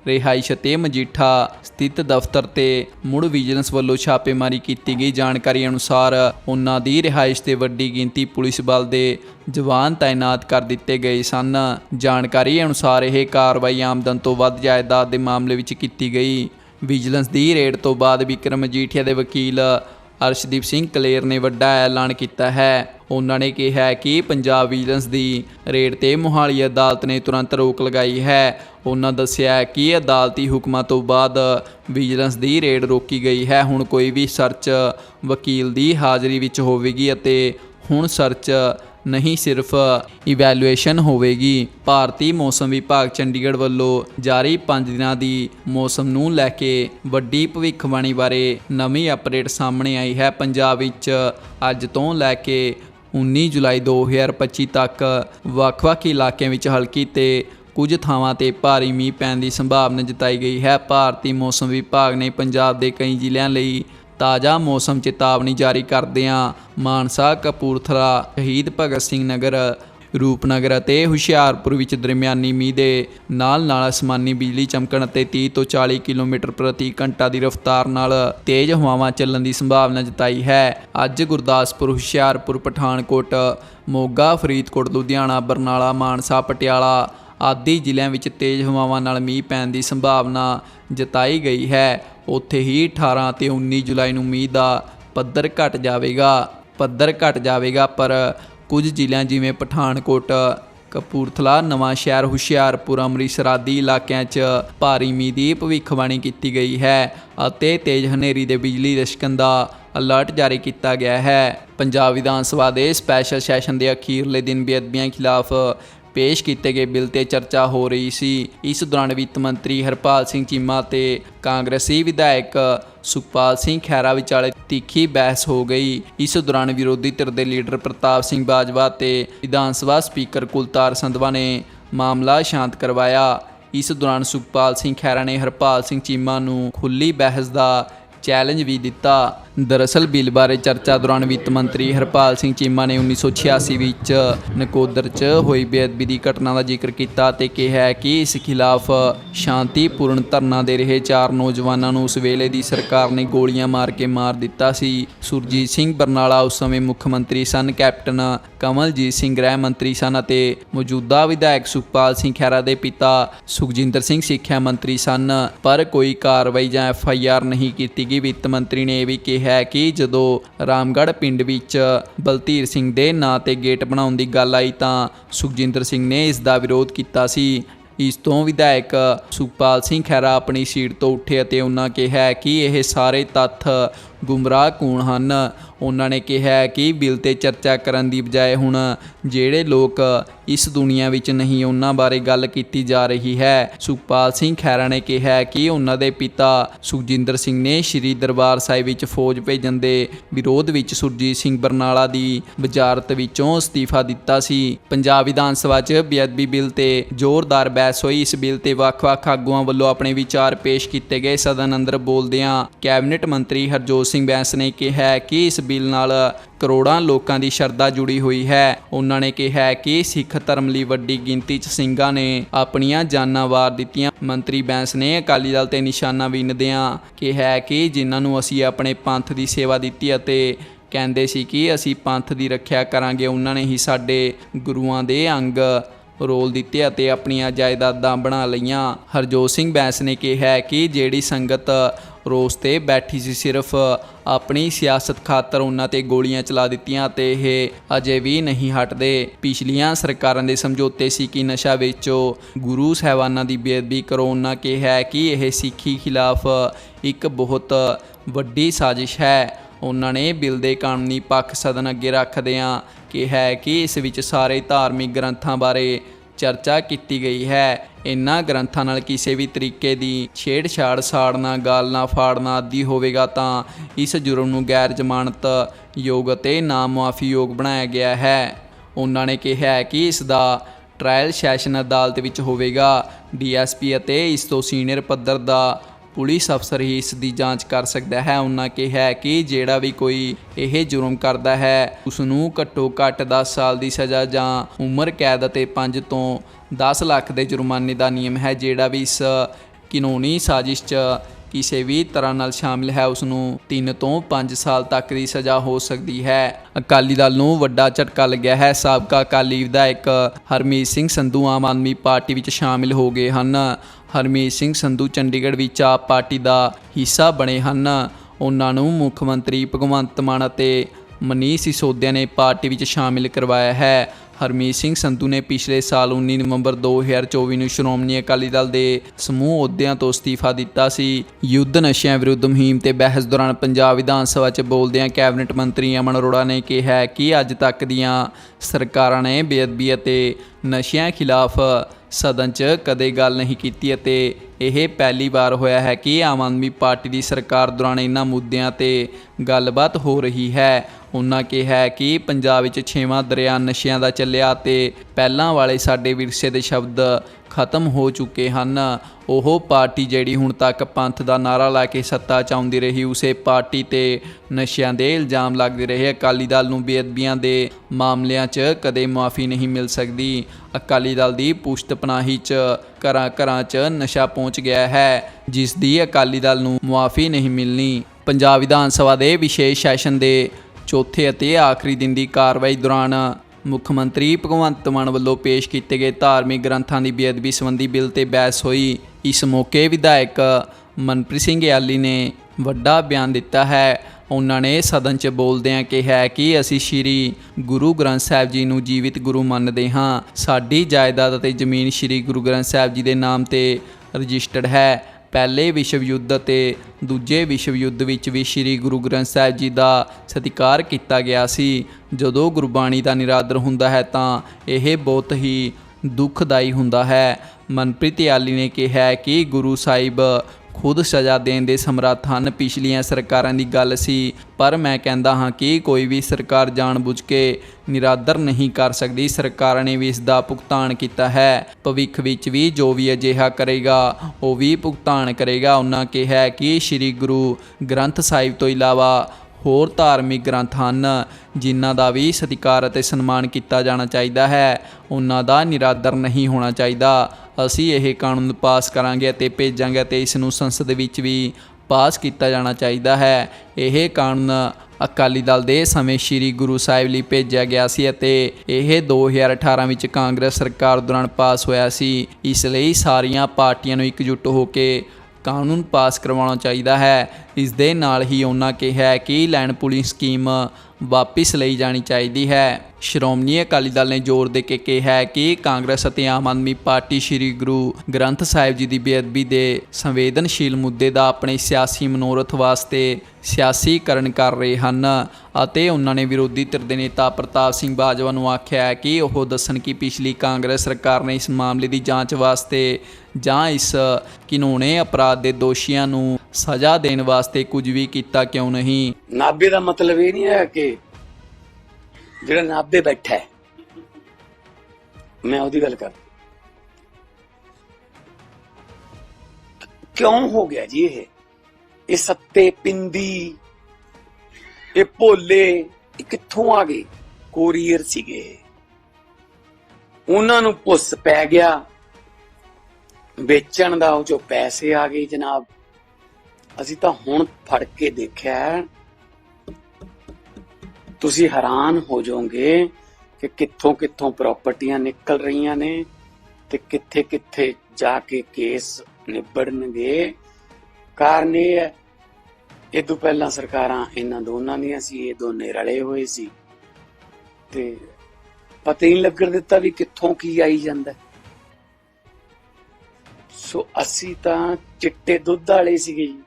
ਰਿਹਾਇਸ਼ ਅਤੇ ਮਜੀਠਾ ਸਥਿਤ ਦਫ਼ਤਰ ਤੇ ਮੁੜ ਵਿਜੀਲੈਂਸ ਵੱਲੋਂ ਛਾਪੇਮਾਰੀ ਕੀਤੀ ਗਈ। ਜਾਣਕਾਰੀ ਅਨੁਸਾਰ ਉਹਨਾਂ ਦੀ ਰਿਹਾਇਸ਼ ਤੇ ਵੱਡੀ ਗਿਣਤੀ ਪੁਲਿਸ ਬਲ ਦੇ ਜਵਾਨ ਤਾਇਨਾਤ ਕਰ ਦਿੱਤੇ ਗਏ ਸਨ। ਜਾਣਕਾਰੀ ਅਨੁਸਾਰ ਇਹ ਕਾਰਵਾਈ ਆਮਦਨ ਤੋਂ ਵੱਧ ਜਾਇਦਾਦ ਦੇ ਮਾਮਲੇ ਵਿੱਚ ਕੀਤੀ ਗਈ। ਵਿਜੀਲੈਂਸ ਦੀ ਰੇਡ ਤੋਂ ਬਾਅਦ ਵਿਕਰਮ ਮਜੀਠੀਆ ਦੇ ਵਕੀਲ ਅਰਸ਼ਦੀਪ ਸਿੰਘ ਕਲੇਰ ਨੇ ਵੱਡਾ ਐਲਾਨ ਕੀਤਾ ਹੈ। ਉਹਨਾਂ ਨੇ ਕਿਹਾ ਕਿ ਪੰਜਾਬ ਵਿਜੀਲੈਂਸ ਦੀ ਰੇਡ ਤੇ ਮੋਹਾਲੀ ਅਦਾਲਤ ਨੇ ਤੁਰੰਤ ਰੋਕ ਲਗਾਈ ਹੈ। ਉਹਨਾਂ ਦੱਸਿਆ ਕਿ ਅਦਾਲਤੀ ਹੁਕਮਾਂ ਤੋਂ ਬਾਅਦ ਵਿਜੀਲੈਂਸ ਦੀ ਰੇਡ ਰੋਕੀ ਗਈ ਹੈ। ਹੁਣ ਕੋਈ ਵੀ ਸਰਚ ਵਕੀਲ ਦੀ ਹਾਜ਼ਰੀ ਵਿੱਚ ਹੋਵੇਗੀ ਅਤੇ ਹੁਣ ਸਰਚ ਨਹੀਂ ਸਿਰਫ ਇਵੈਲੂਏਸ਼ਨ ਹੋਵੇਗੀ। ਭਾਰਤੀ ਮੌਸਮ ਵਿਭਾਗ ਚੰਡੀਗੜ੍ਹ ਵੱਲੋਂ ਜਾਰੀ 5 ਦਿਨਾਂ ਦੀ ਮੌਸਮ ਨੂੰ ਲੈ ਕੇ ਵੱਡੀ ਭਵਿੱਖਬਾਣੀ ਬਾਰੇ ਨਵੀਂ ਅਪਡੇਟ ਸਾਹਮਣੇ ਆਈ ਹੈ। ਪੰਜਾਬ ਵਿੱਚ ਅੱਜ ਤੋਂ ਲੈ ਕੇ 19 ਜੁਲਾਈ 2025 ਤੱਕ ਵੱਖ-ਵੱਖ ਇਲਾਕਿਆਂ ਵਿੱਚ ਹਲਕੀ ਤੇ ਕੁਝ ਥਾਵਾਂ ਤੇ ਭਾਰੀ ਮੀਂਹ ਪੈਣ ਦੀ ਸੰਭਾਵਨਾ ਜਤਾਈ ਗਈ ਹੈ। ਭਾਰਤੀ ਮੌਸਮ ਵਿਭਾਗ ਨੇ ਪੰਜਾਬ ਦੇ ਕਈ ਜ਼ਿਲ੍ਹਿਆਂ ਲਈ ਤਾਜ਼ਾ ਮੌਸਮ ਚੇਤਾਵਨੀ ਜਾਰੀ ਕਰਦਿਆਂ ਮਾਨਸਾ, ਕਪੂਰਥਲਾ, ਸ਼ਹੀਦ ਭਗਤ ਸਿੰਘ ਨਗਰ ਰੂਪਨਗਰ ਅਤੇ ਹੁਸ਼ਿਆਰਪੁਰ ਵਿੱਚ ਦਰਮਿਆਨੀ ਮੀਂਹ ਦੇ ਨਾਲ ਨਾਲ ਅਸਮਾਨੀ ਬਿਜਲੀ ਚਮਕਣ ਅਤੇ 30 ਤੋਂ 40 ਕਿਲੋਮੀਟਰ ਪ੍ਰਤੀ ਘੰਟਾ ਦੀ ਰਫ਼ਤਾਰ ਨਾਲ ਤੇਜ਼ ਹਵਾਵਾਂ ਚੱਲਣ ਦੀ ਸੰਭਾਵਨਾ ਜਤਾਈ ਹੈ। ਅੱਜ ਗੁਰਦਾਸਪੁਰ, ਹੁਸ਼ਿਆਰਪੁਰ, ਪਠਾਨਕੋਟ, ਮੋਗਾ, ਫਰੀਦਕੋਟ, ਲੁਧਿਆਣਾ, ਬਰਨਾਲਾ, ਮਾਨਸਾ, ਪਟਿਆਲਾ ਆਦਿ ਜ਼ਿਲ੍ਹਿਆਂ ਵਿੱਚ ਤੇਜ਼ ਹਵਾਵਾਂ ਨਾਲ ਮੀਂਹ ਪੈਣ ਦੀ ਸੰਭਾਵਨਾ ਜਤਾਈ ਗਈ ਹੈ। ਉੱਥੇ ਹੀ 18 ਤੇ 19 ਜੁਲਾਈ ਨੂੰ ਮੀਂਹ ਦਾ ਪੱਧਰ ਘਟ ਜਾਵੇਗਾ, ਪੱਧਰ ਘਟ ਜਾਵੇਗਾ, ਪਰ ਕੁਝ ਜ਼ਿਲ੍ਹਿਆਂ ਜਿਵੇਂ ਪਠਾਨਕੋਟ, ਕਪੂਰਥਲਾ, ਨਵਾਂ ਸ਼ਹਿਰ, ਹੁਸ਼ਿਆਰਪੁਰ, ਅੰਮ੍ਰਿਤਸਰ ਆਦਿ ਇਲਾਕਿਆਂ 'ਚ ਭਾਰੀ ਮੀਂਹ ਦੀ ਭਵਿੱਖਬਾਣੀ ਕੀਤੀ ਗਈ ਹੈ ਅਤੇ ਤੇਜ਼ ਹਨੇਰੀ ਦੇ ਬਿਜਲੀ ਲਿਸ਼ਕਣ ਦਾ ਅਲਰਟ ਜਾਰੀ ਕੀਤਾ ਗਿਆ ਹੈ। ਪੰਜਾਬ ਵਿਧਾਨ ਸਭਾ ਦੇ ਸਪੈਸ਼ਲ ਸੈਸ਼ਨ ਦੇ ਅਖੀਰਲੇ ਦਿਨ ਬੇਅਦਬੀਆਂ ਖਿਲਾਫ ਪੇਸ਼ ਕੀਤੇ ਗਏ ਬਿੱਲ ਤੇ ਚਰਚਾ ਹੋ ਰਹੀ ਸੀ। ਇਸ ਦੌਰਾਨ ਵਿੱਤ ਮੰਤਰੀ ਹਰਪਾਲ ਸਿੰਘ ਚੀਮਾ ਤੇ ਕਾਂਗਰਸੀ ਵਿਧਾਇਕ ਸੁਖਪਾਲ ਸਿੰਘ ਖਹਿਰਾ ਵਿਚਾਲੇ ਤਿੱਖੀ ਬਹਿਸ ਹੋ ਗਈ। ਇਸ ਦੌਰਾਨ ਵਿਰੋਧੀ ਧਿਰ ਦੇ ਲੀਡਰ ਪ੍ਰਤਾਪ ਸਿੰਘ ਬਾਜਵਾ ਤੇ ਵਿਧਾਨ ਸਭਾ ਸਪੀਕਰ ਕੁਲਤਾਰ ਸੰਧਵਾ ਨੇ ਮਾਮਲਾ ਸ਼ਾਂਤ ਕਰਵਾਇਆ। ਇਸ ਦੌਰਾਨ ਸੁਖਪਾਲ ਸਿੰਘ ਖਹਿਰਾ ਨੇ ਹਰਪਾਲ ਸਿੰਘ ਚੀਮਾ ਨੂੰ ਖੁੱਲੀ ਬਹਿਸ ਦਾ ਚੈਲੰਜ ਵੀ ਦਿੱਤਾ। ਦਰਅਸਲ ਬਿੱਲ ਬਾਰੇ ਚਰਚਾ ਦੌਰਾਨ ਵਿੱਤ ਮੰਤਰੀ ਹਰਪਾਲ ਸਿੰਘ ਚੀਮਾ ਨੇ 1986 ਵਿੱਚ ਨਕੋਦਰ 'ਚ ਹੋਈ ਬੇਅਦਬੀ ਦੀ ਘਟਨਾ ਦਾ ਜ਼ਿਕਰ ਕੀਤਾ ਤੇ ਕਿਹਾ ਕਿ ਇਸ ਖਿਲਾਫ ਸ਼ਾਂਤੀਪੂਰਨ ਧਰਨਾ ਦੇ ਰਹੇ ਚਾਰ ਨੌਜਵਾਨਾਂ ਨੂੰ ਉਸ ਵੇਲੇ ਦੀ ਸਰਕਾਰ ਨੇ ਗੋਲੀਆਂ ਮਾਰ ਕੇ ਮਾਰ ਦਿੱਤਾ ਸੀ। ਸੁਰਜੀਤ ਸਿੰਘ ਬਰਨਾਲਾ, ਉਸ ਸਮੇਂ ਮੁੱਖ ਮੰਤਰੀ ਸਨ, ਕੈਪਟਨ ਕਮਲਜੀਤ ਸਿੰਘ, ਗ੍ਰਹਿ ਮੰਤਰੀ ਸਨ ਅਤੇ ਮੌਜੂਦਾ ਵਿਧਾਇਕ ਸੁਖਪਾਲ ਸਿੰਘ ਖਹਿਰਾ ਦੇ ਪਿਤਾ ਸੁਖਜਿੰਦਰ ਸਿੰਘ ਸਿੱਖਿਆ ਮੰਤਰੀ ਸਨ। ਪਰ ਕੋਈ ਕਾਰਵਾਈ ਜਾਂ ਐਫ ਆਈ ਆਰ ਨਹੀਂ ਕੀਤੀ ਗਈ। ਵਿੱਤ ਮੰਤਰੀ ਨੇ ਇਹ ਵੀ ਕਿਹਾ ਕਿ ਜਦੋਂ ਰਾਮਗੜ੍ਹ ਪਿੰਡ ਵਿੱਚ ਬਲਧੀਰ ਸਿੰਘ ਦੇ ਨਾਂ ਤੇ ਗੇਟ ਬਣਾਉਣ ਦੀ ਗੱਲ ਆਈ ਤਾਂ ਸੁਖਜਿੰਦਰ ਸਿੰਘ ਨੇ ਇਸ ਦਾ ਵਿਰੋਧ ਕੀਤਾ ਸੀ। ਇਸ ਤੋਂ ਵਿਧਾਇਕ ਸੁਖਪਾਲ ਸਿੰਘ ਖਹਿਰਾ ਆਪਣੀ ਸੀਟ ਤੋਂ ਉੱਠੇ ਅਤੇ ਉਹਨਾਂ ਕਿਹਾ ਕਿ ਇਹ ਸਾਰੇ ਤੱਥ ਗੁੰਮਰਾਹ ਕੂਣ ਹਨ। ਉਹਨਾਂ ਨੇ ਕਿਹਾ ਕਿ ਬਿੱਲ ਤੇ ਚਰਚਾ ਕਰਨ ਦੀ ਬਜਾਏ ਹੁਣ ਜਿਹੜੇ ਲੋਕ ਇਸ ਦੁਨੀਆ ਵਿੱਚ ਨਹੀਂ ਉਹਨਾਂ ਬਾਰੇ ਗੱਲ ਕੀਤੀ ਜਾ ਰਹੀ ਹੈ। ਸੁਖਪਾਲ ਸਿੰਘ ਖਹਿਰਾ ਨੇ ਕਿਹਾ ਕਿ ਉਹਨਾਂ ਦੇ ਪਿਤਾ ਸੁਖਜਿੰਦਰ ਸਿੰਘ ਨੇ ਸ੍ਰੀ ਦਰਬਾਰ ਸਾਹਿਬ ਵਿੱਚ ਫੌਜ ਭੇਜਣ ਦੇ ਵਿਰੋਧ ਵਿੱਚ ਸੁਰਜੀਤ ਸਿੰਘ ਬਰਨਾਲਾ ਦੀ ਵਜ਼ਾਰਤ ਵਿੱਚੋਂ ਅਸਤੀਫਾ ਦਿੱਤਾ ਸੀ। ਪੰਜਾਬ ਵਿਧਾਨ ਸਭਾ 'ਚ ਬੇਅਦਬੀ ਬਿੱਲ ਤੇ ਜ਼ੋਰਦਾਰ ਬਹਿਸ ਹੋਈ। ਇਸ ਬਿੱਲ ਤੇ ਵੱਖ-ਵੱਖ ਆਗੂਆਂ ਵੱਲੋਂ ਆਪਣੇ ਵਿਚਾਰ ਪੇਸ਼ ਕੀਤੇ ਗਏ। ਸਦਨ ਅੰਦਰ ਬੋਲਦਿਆਂ ਕੈਬਨਿਟ ਮੰਤਰੀ ਹਰਜੋਤ ਸਿੰਘ ਬੈਂਸ ਨੇ ਕਿਹਾ ਕਿ ਇਸ ਬਿੱਲ ਨਾਲ ਕਰੋੜਾਂ ਲੋਕਾਂ ਦੀ ਸ਼ਰਧਾ ਜੁੜੀ ਹੋਈ ਹੈ। ਉਹਨਾਂ ਨੇ ਕਿਹਾ ਕਿ ਸਿੱਖ ਧਰਮ ਲਈ ਵੱਡੀ ਗਿਣਤੀ 'ਚ ਸਿੰਘਾਂ ਨੇ ਆਪਣੀਆਂ ਜਾਨਾਂ ਵਾਰ ਦਿੱਤੀਆਂ। ਮੰਤਰੀ ਬੈਂਸ ਨੇ ਅਕਾਲੀ ਦਲ ਤੇ ਨਿਸ਼ਾਨਾ ਵਿੰਨਦਿਆਂ ਕਿਹਾ ਕਿ ਜਿਨ੍ਹਾਂ ਨੂੰ ਅਸੀਂ ਆਪਣੇ ਪੰਥ ਦੀ ਸੇਵਾ ਦਿੱਤੀ ਅਤੇ ਕਹਿੰਦੇ ਸੀ ਕਿ ਅਸੀਂ ਪੰਥ ਦੀ ਰੱਖਿਆ ਕਰਾਂਗੇ, ਉਹਨਾਂ ਨੇ ਹੀ ਸਾਡੇ ਗੁਰੂਆਂ ਦੇ ਅੰਗ ਰੋਲ ਦਿੱਤੇ ਅਤੇ ਆਪਣੀਆਂ ਜਾਇਦਾਦਾਂ ਬਣਾ ਲਈਆਂ। ਹਰਜੋਤ ਸਿੰਘ ਬੈਂਸ ਨੇ ਕਿਹਾ ਕਿ ਜਿਹੜੀ ਸੰਗਤ ਰੋਸ ਤੇ ਬੈਠੀ ਸੀ ਸਿਰਫ ਆਪਣੀ ਸਿਆਸਤ ਖਾਤਰ ਉਹਨਾਂ ਤੇ ਗੋਲੀਆਂ ਚਲਾ ਦਿੱਤੀਆਂ ਤੇ ਇਹ ਅਜੇ ਵੀ ਨਹੀਂ ਹਟਦੇ। ਪਿਛਲੀਆਂ ਸਰਕਾਰਾਂ ਦੇ ਸਮਝੌਤੇ ਸੀ ਕਿ ਨਸ਼ਾ ਵੇਚੋ ਗੁਰੂ ਸਾਹਿਬਾਨਾਂ ਦੀ ਬੇਅਦਬੀ ਕਰੋ। ਉਹਨਾਂ ਕਿਹਾ ਕਿ ਇਹ ਸਿੱਖੀ ਖਿਲਾਫ ਇੱਕ ਬਹੁਤ ਵੱਡੀ ਸਾਜ਼ਿਸ਼ ਹੈ। ਉਹਨਾਂ ਨੇ ਬਿੱਲ ਦੇ ਕਾਨੂੰਨੀ ਪੱਖ ਸਦਨ ਅੱਗੇ ਰੱਖਦਿਆਂ ਕਿਹਾ ਕਿ ਇਸ ਵਿੱਚ ਸਾਰੇ ਧਾਰਮਿਕ ਗ੍ਰੰਥਾਂ ਬਾਰੇ ਚਰਚਾ ਕੀਤੀ ਗਈ ਹੈ। ਇਨ੍ਹਾਂ ਗ੍ਰੰਥਾਂ ਨਾਲ ਕਿਸੇ ਵੀ ਤਰੀਕੇ ਦੀ ਛੇੜਛਾੜ, ਸਾੜਨਾ, ਗਾਲਣਾ, ਫਾੜਨਾ ਆਦਿ ਹੋਵੇਗਾ ਤਾਂ ਇਸ ਜੁਰਮ ਨੂੰ ਗੈਰ ਜ਼ਮਾਨਤ ਯੋਗ ਅਤੇ ਨਾ ਮੁਆਫੀ ਯੋਗ ਬਣਾਇਆ ਗਿਆ ਹੈ। ਉਹਨਾਂ ਨੇ ਕਿਹਾ ਹੈ ਕਿ ਇਸ ਦਾ ਟ੍ਰਾਇਲ ਸੈਸ਼ਨ ਅਦਾਲਤ ਵਿੱਚ ਹੋਵੇਗਾ। ਡੀਐਸਪੀ ਅਤੇ ਇਸ ਤੋਂ ਸੀਨੀਅਰ ਪੱਧਰ ਦਾ ਪੁਲਿਸ ਅਫਸਰ ਹੀ ਇਸ ਦੀ ਜਾਂਚ ਕਰ ਸਕਦਾ ਹੈ। ਉਹਨਾਂ ਕਿਹਾ ਕਿ ਜਿਹੜਾ ਵੀ ਕੋਈ ਇਹ ਜੁਰਮ ਕਰਦਾ ਹੈ ਉਸ ਨੂੰ ਘੱਟੋ ਘੱਟ 10 ਸਾਲ ਦੀ ਸਜ਼ਾ ਜਾਂ ਉਮਰ ਕੈਦ ਅਤੇ 5 ਤੋਂ 10 ਲੱਖ ਦੇ ਜੁਰਮਾਨੇ ਦਾ ਨਿਯਮ ਹੈ, ਜਿਹੜਾ ਵੀ ਇਸ ਕਾਨੂੰਨੀ ਸਾਜ਼ਿਸ਼ 'ਚ ਕਿਸੇ ਵੀ ਤਰ੍ਹਾਂ ਨਾਲ ਸ਼ਾਮਿਲ ਹੈ ਉਸ ਨੂੰ 3 ਤੋਂ 5 ਸਾਲ ਤੱਕ ਦੀ ਸਜ਼ਾ ਹੋ ਸਕਦੀ ਹੈ। ਅਕਾਲੀ ਦਲ ਨੂੰ ਵੱਡਾ ਝਟਕਾ ਲੱਗਿਆ ਹੈ। ਸਾਬਕਾ ਅਕਾਲੀ ਵਿਧਾਇਕ ਹਰਮੀਤ ਸਿੰਘ ਸੰਧੂ ਆਮ ਆਦਮੀ ਪਾਰਟੀ ਵਿੱਚ ਸ਼ਾਮਿਲ ਹੋ ਗਏ ਹਨ। ਹਰਮੀਤ ਸਿੰਘ ਸੰਧੂ ਚੰਡੀਗੜ੍ਹ ਵਿੱਚ ਆਪ ਪਾਰਟੀ ਦਾ ਹਿੱਸਾ ਬਣੇ ਹਨ। ਉਹਨਾਂ ਨੂੰ ਮੁੱਖ ਮੰਤਰੀ ਭਗਵੰਤ ਮਾਨ ਅਤੇ ਮਨੀਸ਼ ਸਿਸੋਦੀਆ ਨੇ ਪਾਰਟੀ ਵਿੱਚ ਸ਼ਾਮਿਲ ਕਰਵਾਇਆ ਹੈ। ਹਰਮੀਤ ਸਿੰਘ ਸੰਧੂ ਨੇ ਪਿਛਲੇ ਸਾਲ 19 ਨਵੰਬਰ 2024 ਨੂੰ ਸ਼੍ਰੋਮਣੀ ਅਕਾਲੀ ਦਲ ਦੇ ਸਮੂਹ ਅਹੁਦਿਆਂ ਤੋਂ ਅਸਤੀਫਾ ਦਿੱਤਾ ਸੀ। ਯੁੱਧ ਨਸ਼ਿਆਂ ਵਿਰੁੱਧ ਮੁਹਿੰਮ ਤੇ ਬਹਿਸ ਦੌਰਾਨ ਪੰਜਾਬ ਵਿਧਾਨ ਸਭਾ 'ਚ ਬੋਲਦਿਆਂ ਕੈਬਨਿਟ ਮੰਤਰੀ ਅਮਨ ਅਰੋੜਾ ਨੇ ਕਿਹਾ ਕਿ ਅੱਜ ਤੱਕ ਦੀਆਂ ਸਰਕਾਰਾਂ ਨੇ ਬੇਅਦਬੀ ਅਤੇ ਨਸ਼ਿਆਂ ਖਿਲਾਫ ਸਦਨ 'ਚ ਕਦੇ ਗੱਲ ਨਹੀਂ ਕੀਤੀ ਅਤੇ ਇਹ ਪਹਿਲੀ ਵਾਰ ਹੋਇਆ ਹੈ ਕਿ ਆਮ ਆਦਮੀ ਪਾਰਟੀ ਦੀ ਸਰਕਾਰ ਦੌਰਾਨ ਇਹਨਾਂ ਮੁੱਦਿਆਂ ਤੇ ਗੱਲਬਾਤ ਹੋ ਰਹੀ ਹੈ। ਉਹਨਾਂ ਕਿਹਾ ਕਿ ਪੰਜਾਬ ਵਿੱਚ ਛੇਵਾਂ ਦਰਿਆ ਨਸ਼ਿਆਂ ਦਾ ਚੱਲਿਆ ਤੇ ਪਹਿਲਾਂ ਵਾਲੇ ਸਾਡੇ ਵਿਰਸੇ ਦੇ ਸ਼ਬਦ ਖਤਮ ਹੋ ਚੁੱਕੇ ਹਨ। ਉਹ ਪਾਰਟੀ ਜਿਹੜੀ ਹੁਣ ਤੱਕ ਪੰਥ ਦਾ ਨਾਰਾ ਲਾ ਕੇ ਸੱਤਾ 'ਚ ਆਉਂਦੀ ਰਹੀ, ਉਸੇ ਪਾਰਟੀ ਤੇ ਨਸ਼ਿਆਂ ਦੇ ਇਲਜ਼ਾਮ ਲੱਗਦੇ ਰਹੇ। ਅਕਾਲੀ ਦਲ ਨੂੰ ਬੇਅਦਬੀਆਂ ਦੇ ਮਾਮਲਿਆਂ 'ਚ ਕਦੇ ਮਾਫੀ ਨਹੀਂ ਮਿਲ ਸਕਦੀ। ਅਕਾਲੀ ਦਲ ਦੀ ਪੁਸ਼ਤ ਪਨਾਹੀ 'ਚ ਘਰਾਂ ਘਰਾਂ 'ਚ ਨਸ਼ਾ ਪਹੁੰਚ ਗਿਆ ਹੈ, ਜਿਸ ਦੀ ਅਕਾਲੀ ਦਲ ਨੂੰ ਮੁਆਫੀ ਨਹੀਂ ਮਿਲਣੀ। ਪੰਜਾਬ ਵਿਧਾਨ ਸਭਾ ਦੇ ਵਿਸ਼ੇਸ਼ ਸੈਸ਼ਨ ਦੇ ਚੌਥੇ ਅਤੇ ਆਖਰੀ ਦਿਨ ਦੀ ਕਾਰਵਾਈ ਦੌਰਾਨ ਮੁੱਖ ਮੰਤਰੀ ਭਗਵੰਤ ਮਾਨ ਵੱਲੋਂ ਪੇਸ਼ ਕੀਤੇ ਗਏ ਧਾਰਮਿਕ ਗ੍ਰੰਥਾਂ ਦੀ ਬੇਅਦਬੀ ਸੰਬੰਧੀ ਬਿੱਲ ਤੇ ਬਹਿਸ ਹੋਈ। ਇਸ ਮੌਕੇ ਵਿਧਾਇਕ ਮਨਪ੍ਰੀਤ ਸਿੰਘ ਯਾਲੀ ਨੇ ਵੱਡਾ ਬਿਆਨ ਦਿੱਤਾ ਹੈ। ਉਹਨਾਂ ਨੇ ਸਦਨ 'ਚ ਬੋਲਦਿਆਂ ਕਿਹਾ ਕਿ ਅਸੀਂ ਸ਼੍ਰੀ ਗੁਰੂ ਗ੍ਰੰਥ ਸਾਹਿਬ ਜੀ ਨੂੰ ਜੀਵਿਤ ਗੁਰੂ ਮੰਨਦੇ ਹਾਂ। ਸਾਡੀ ਜਾਇਦਾਦ ਅਤੇ ਜ਼ਮੀਨ ਸ਼੍ਰੀ ਗੁਰੂ ਗ੍ਰੰਥ ਸਾਹਿਬ ਜੀ ਦੇ ਨਾਮ ਤੇ ਰਜਿਸਟਰਡ ਹੈ। ਪਹਿਲੇ ਵਿਸ਼ਵ ਯੁੱਧ ਅਤੇ ਦੂਜੇ ਵਿਸ਼ਵ ਯੁੱਧ ਵਿੱਚ ਵੀ ਸ੍ਰੀ ਗੁਰੂ ਗ੍ਰੰਥ ਸਾਹਿਬ ਜੀ ਦਾ ਸਤਿਕਾਰ ਕੀਤਾ ਗਿਆ ਸੀ। ਜਦੋਂ ਗੁਰਬਾਣੀ ਦਾ ਨਿਰਾਦਰ ਹੁੰਦਾ ਹੈ ਤਾਂ ਇਹ ਬਹੁਤ ਹੀ ਦੁਖਦਾਈ ਹੁੰਦਾ ਹੈ। ਮਨਪ੍ਰੀਤ ਯਾਲੀ ਨੇ ਕਿਹਾ ਕਿ ਗੁਰੂ ਸਾਹਿਬ ਖੁਦ ਸਜ਼ਾ ਦੇਣ ਦੇ ਸਮਰੱਥ ਹਨ। ਪਿਛਲੀਆਂ ਸਰਕਾਰਾਂ ਦੀ ਗੱਲ ਸੀ, ਪਰ ਮੈਂ ਕਹਿੰਦਾ ਹਾਂ ਕਿ ਕੋਈ ਵੀ ਸਰਕਾਰ ਜਾਣਬੁੱਝ ਕੇ ਨਿਰਾਦਰ ਨਹੀਂ ਕਰ ਸਕਦੀ। ਸਰਕਾਰਾਂ ਨੇ ਵੀ ਇਸ ਦਾ ਭੁਗਤਾਨ ਕੀਤਾ ਹੈ। ਭਵਿੱਖ ਵਿੱਚ ਵੀ ਜੋ ਵੀ ਅਜਿਹਾ ਕਰੇਗਾ, ਉਹ ਵੀ ਭੁਗਤਾਨ ਕਰੇਗਾ। ਉਹਨਾਂ ਕਿਹਾ ਕਿ ਸ੍ਰੀ ਗੁਰੂ ਗ੍ਰੰਥ ਸਾਹਿਬ ਤੋਂ ਇਲਾਵਾ ਹੋਰ ਧਾਰਮਿਕ ਗ੍ਰੰਥ ਹਨ, ਜਿਨ੍ਹਾਂ ਦਾ ਵੀ ਸਤਿਕਾਰ ਅਤੇ ਸਨਮਾਨ ਕੀਤਾ ਜਾਣਾ ਚਾਹੀਦਾ ਹੈ। ਉਹਨਾਂ ਦਾ ਨਿਰਾਦਰ ਨਹੀਂ ਹੋਣਾ ਚਾਹੀਦਾ। ਅਸੀਂ ਇਹ ਕਾਨੂੰਨ ਪਾਸ ਕਰਾਂਗੇ ਅਤੇ ਭੇਜਾਂਗੇ ਅਤੇ ਇਸ ਨੂੰ ਸੰਸਦ ਵਿੱਚ ਵੀ ਪਾਸ ਕੀਤਾ ਜਾਣਾ ਚਾਹੀਦਾ ਹੈ। ਇਹ ਕਾਨੂੰਨ ਅਕਾਲੀ ਦਲ ਦੇ ਸਮੇਂ ਸ੍ਰੀ ਗੁਰੂ ਸਾਹਿਬ ਲਈ ਭੇਜਿਆ ਗਿਆ ਸੀ ਅਤੇ ਇਹ 2018 ਵਿੱਚ ਕਾਂਗਰਸ ਸਰਕਾਰ ਦੌਰਾਨ ਪਾਸ ਹੋਇਆ ਸੀ। ਇਸ ਲਈ ਸਾਰੀਆਂ ਪਾਰਟੀਆਂ ਨੂੰ ਇਕਜੁੱਟ ਹੋ ਕੇ ਕਾਨੂੰਨ ਪਾਸ ਕਰਵਾਉਣਾ ਚਾਹੀਦਾ ਹੈ। ਇਸ ਦੇ ਨਾਲ ਹੀ ਉਹਨਾਂ ਕਿਹਾ ਕਿ ਲੈਂਡ ਪੂਲਿੰਗ ਸਕੀਮ ਵਾਪਿਸ ਲਈ ਜਾਣੀ ਚਾਹੀਦੀ ਹੈ। ਸ਼੍ਰੋਮਣੀ ਅਕਾਲੀ ਦਲ ਨੇ ਜ਼ੋਰ ਦੇ ਕੇ ਕਿਹਾ ਹੈ ਕਿ ਕਾਂਗਰਸ ਅਤੇ ਆਮ ਆਦਮੀ ਪਾਰਟੀ ਸ੍ਰੀ ਗੁਰੂ ਗ੍ਰੰਥ ਸਾਹਿਬ ਜੀ ਦੀ ਬੇਅਦਬੀ ਦੇ ਸੰਵੇਦਨਸ਼ੀਲ ਮੁੱਦੇ ਦਾ ਆਪਣੇ ਸਿਆਸੀ ਮਨੋਰਥ ਵਾਸਤੇ ਸਿਆਸੀਕਰਨ ਕਰ ਰਹੇ ਹਨ ਅਤੇ ਉਹਨਾਂ ਨੇ ਵਿਰੋਧੀ ਧਿਰ ਦੇ ਨੇਤਾ ਪ੍ਰਤਾਪ ਸਿੰਘ ਬਾਜਵਾ ਨੂੰ ਆਖਿਆ ਹੈ ਕਿ ਉਹ ਦੱਸਣ ਕਿ ਪਿਛਲੀ ਕਾਂਗਰਸ ਸਰਕਾਰ ਨੇ ਇਸ ਮਾਮਲੇ ਦੀ ਜਾਂਚ ਵਾਸਤੇ ਜਾਂ ਇਸ ਕਿਨੂੰਨੇ ਅਪਰਾਧ ਦੇ ਦੋਸ਼ੀਆਂ ਨੂੰ ਸਜ਼ਾ ਦੇਣ ਵਾਸਤੇ ਕੁਝ ਵੀ ਕੀਤਾ ਕਿਉਂ ਨਹੀਂ? ਨਾਭੇ ਦਾ ਮਤਲਬ ਇਹ ਨਹੀਂ ਹੈ ਕਿ ਜਿਹੜਾ ਨਾਭੇ ਬੈਠਾ ਹੈ। ਮੈਂ ਉਹਦੀ ਗੱਲ ਕਰ ਕਿਉਂ ਹੋ ਗਿਆ ਜੀ ਇਹ? ਇਹ ਸੱਤੇ ਪਿੰਦੀ, ਇਹ ਭੋਲੇ, ਇਹ ਕਿੱਥੋਂ ਆ ਗਏ? ਕੋਰੀਅਰ ਸੀਗੇ। ਉਹਨਾਂ ਨੂੰ ਪੁੱਸ ਪੈ ਗਿਆ। ਵੇਚਣ ਦਾ ਉਹ ਚੋਂ ਪੈਸੇ ਆ ਗਏ ਜਨਾਬ। ਅਸੀਂ ਤਾਂ ਹੁਣ ਫੜ ਕੇ ਦੇਖਿਆ ਹੈ। ਤੁਸੀਂ ਹੈਰਾਨ ਹੋ ਜਾਓਗੇ ਕਿ ਕਿੱਥੋਂ ਕਿੱਥੋਂ ਪ੍ਰਾਪਰਟੀਆਂ ਨਿਕਲ ਰਹੀਆਂ ਨੇ ਤੇ ਕਿੱਥੇ ਕਿੱਥੇ ਜਾ ਕੇ ਕੇਸ ਨਿਬੜਨਗੇ। ਕਾਰਨ ਇਹ ਹੈ, ਇਹ ਤੋਂ ਪਹਿਲਾਂ ਸਰਕਾਰਾਂ ਇਹਨਾਂ ਦੋਨਾਂ ਦੀਆਂ ਸੀ, ਇਹ ਦੋਨੇ ਰਲੇ ਹੋਏ ਸੀ। ਤੇ ਪਤਾ ਹੀ ਨਹੀਂ ਲੱਗਣ ਦਿੱਤਾ ਵੀ ਕਿੱਥੋਂ ਕੀ ਆਈ ਜਾਂਦਾ। ਸੋ ਅਸੀਂ ਤਾਂ ਚਿੱਟੇ ਦੁੱਧ ਵਾਲੇ ਸੀਗੇ ਜੀ।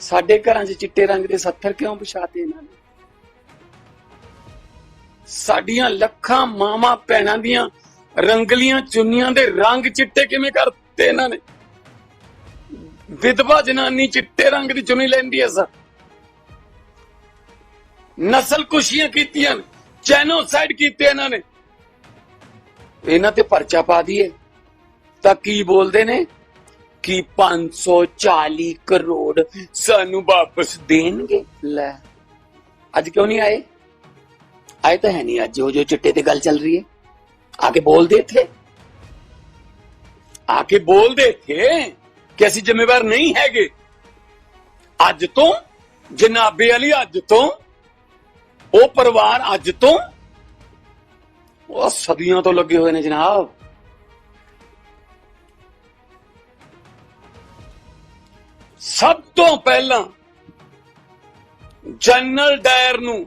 ਸਾਡੇ ਘਰਾਂ 'ਚ ਚਿੱਟੇ ਰੰਗ ਦੇ ਸੱਥਰ ਕਿਉਂ ਵਿਛਾਤੇ ਇਹਨਾਂ ਨੇ? ਸਾਡੀਆਂ ਲੱਖਾਂ ਮਾਵਾਂ ਭੈਣਾਂ ਦੀਆਂ ਰੰਗਲੀਆਂ ਚੁੰਨੀਆਂ ਦੇ ਰੰਗ ਚਿੱਟੇ ਕਿਵੇਂ ਕਰਤੇ ਇਹਨਾਂ ਨੇ? ਵਿਧਵਾ ਜਨਾਨੀ ਚਿੱਟੇ ਰੰਗ ਦੀ ਚੁੰਨੀ ਲੈਂਦੀ ਐ ਸਰ। ਨਸਲ ਕੁਸ਼ੀਆਂ ਕੀਤੀਆਂ ਜੈਨੋਸਾਈਡ ਕੀਤੇ ਇਹਨਾਂ ਨੇ। ਇਹਨਾਂ ਤੇ ਪਰਚਾ ਪਾ ਦਈਏ। ਤਾਂ ਕੀ ਬੋਲਦੇ ਨੇ? ਕਿ 540 ਕਰੋੜ ਸਾਨੂੰ ਵਾਪਸ ਦੇਣਗੇ। ਲੈ, ਅੱਜ ਕਿਉਂ ਨਹੀਂ ਆਏ? ਆਏ ਤਾਂ ਹੈ ਨਹੀਂ ਅੱਜ, ਉਹ ਜੋ ਚਿੱਟੇ ਤੇ ਗੱਲ ਚੱਲ ਰਹੀ ਹੈ। ਆ ਕੇ ਬੋਲਦੇ ਇੱਥੇ। ਆ ਕੇ ਬੋਲਦੇ ਇੱਥੇ ਕਿ ਅਸੀਂ ਜ਼ਿੰਮੇਵਾਰ ਨਹੀਂ ਹੈਗੇ। ਅੱਜ ਤੋਂ, ਜਨਾਬੇ ਵਾਲੀ ਅੱਜ ਤੋਂ, ਉਹ ਪਰਿਵਾਰ ਅੱਜ ਤੋਂ, ਉਹ ਸਦੀਆਂ ਤੋਂ ਲੱਗੇ ਹੋਏ ਨੇ ਜਨਾਬ। ਸਭ ਤੋਂ ਪਹਿਲਾਂ ਜਨਰਲ ਡਾਇਰ ਨੂੰ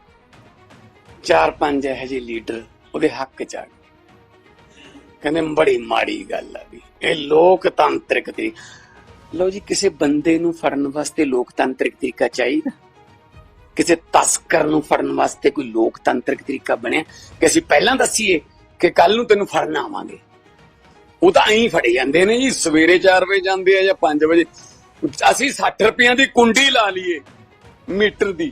ਚਾਰ ਪੰਜ ਇਹੋ ਜਿਹੇ ਲੀਡਰ ਉਹਦੇ ਹੱਕ ਚ ਆ ਗਏ। ਕਹਿੰਦੇ ਬੜੀ ਮਾੜੀ ਗੱਲ ਆ ਵੀ ਇਹ ਲੋਕਤੰਤਰਿਕ ਤਰੀ ਲਓ ਜੀ, ਕਿਸੇ ਬੰਦੇ ਨੂੰ ਫੜਨ ਵਾਸਤੇ ਲੋਕਤੰਤਰਿਕ ਤਰੀਕਾ ਚਾਹੀਦਾ। ਕਿਸੇ ਤਸਕਰ ਨੂੰ ਫੜਨ ਵਾਸਤੇ ਕੋਈ ਲੋਕਤੰਤਰਿਕ ਤਰੀਕਾ ਬਣਿਆ। ਕਿ ਅਸੀਂ ਪਹਿਲਾਂ ਦੱਸੀਏ ਕਿ ਕੱਲ ਨੂੰ ਤੈਨੂੰ ਫੜਨ ਆਵਾਂਗੇ। ਉਹ ਤਾਂ ਐਂ ਫੜੇ ਜਾਂਦੇ ਨੇ ਜੀ, ਸਵੇਰੇ 4 ਵਜੇ ਜਾਂਦੇ ਆ ਜਾਂ 5 ਵਜੇ। ਅਸੀਂ 60 ਰੁਪਈਆਂ ਦੀ ਕੁੰਡੀ ਲਾ ਲਈਏ ਮੀਟਰ ਦੀ।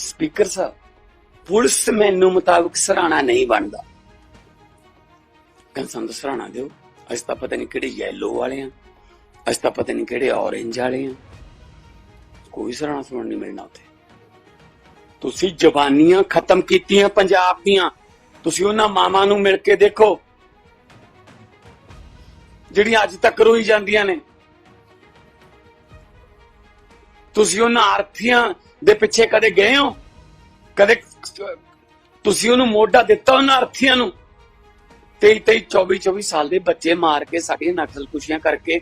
ਸਪੀਕਰ ਸਾਹਿਬ, ਪੁਲਿਸ ਮੈਨੂੰ ਮੁਤਾਬਕ ਸਰਾਣਾ ਨਹੀਂ ਬਣਦਾ। ਕਹਿੰਦੇ ਸਾਨੂੰ ਸਰਾਣਾ ਦਿਓ। ਅਸੀਂ ਤਾਂ ਪਤਾ ਨਹੀਂ ਕਿਹੜੇ ਯੈਲੋ ਵਾਲੇ ਆ। ਅਸੀਂ ਤਾਂ ਪਤਾ ਨਹੀਂ ਕਿਹੜੇ ਔਰੇਂਜ ਵਾਲੇ ਆ। ਕੋਈ ਸਰਾਣਾ ਸੁਣਨ ਨਹੀਂ ਮਿਲਣਾ ਉੱਥੇ। ਤੁਸੀਂ ਜਵਾਨੀਆਂ ਖਤਮ ਕੀਤੀਆਂ ਪੰਜਾਬ ਦੀਆਂ। ਤੁਸੀਂ ਉਹਨਾਂ ਮਾਵਾਂ ਨੂੰ ਮਿਲ ਕੇ ਦੇਖੋ। ਜਿਹੜੀਆਂ ਅੱਜ ਤੱਕ ਰੋਈ ਜਾਂਦੀਆਂ ਨੇ। ਤੁਸੀਂ ਉਹਨਾਂ ਆਰਥੀਆਂ ਦੇ ਪਿੱਛੇ ਕਦੇ ਗਏ ਹੋ? ਕਦੇ, ਤੁਸੀਂ ਉਹਨੂੰ ਮੋਢਾ ਦਿੱਤਾ ਉਹਨਾਂ ਅਰਥੀਆਂ ਨੂੰ? 23 23 24 24 ਸਾਲ ਦੇ ਬੱਚੇ ਮਾਰ ਕੇ ਸਾਡੀਆਂ ਨਕਸਲ ਕੁਸ਼ੀਆਂ ਕਰਕੇ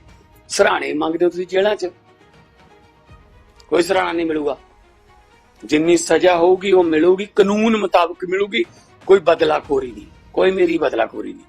ਸਰਾਣੇ ਮੰਗਦੇ ਹੋ ਤੁਸੀਂ ਜੇਲ੍ਹਾਂ 'ਚ? ਕੋਈ ਸਰਾਣਾ ਨਹੀਂ ਮਿਲੂਗਾ। ਜਿੰਨੀ ਸਜ਼ਾ ਹੋਊਗੀ ਉਹ ਮਿਲੂਗੀ, ਕਾਨੂੰਨ ਮੁਤਾਬਕ ਮਿਲੂਗੀ, ਕੋਈ ਬਦਲਾਖੋਰੀ ਨਹੀਂ। ਕੋਈ ਮੇਰੀ ਬਦਲਾਖੋਰੀ ਨਹੀਂ।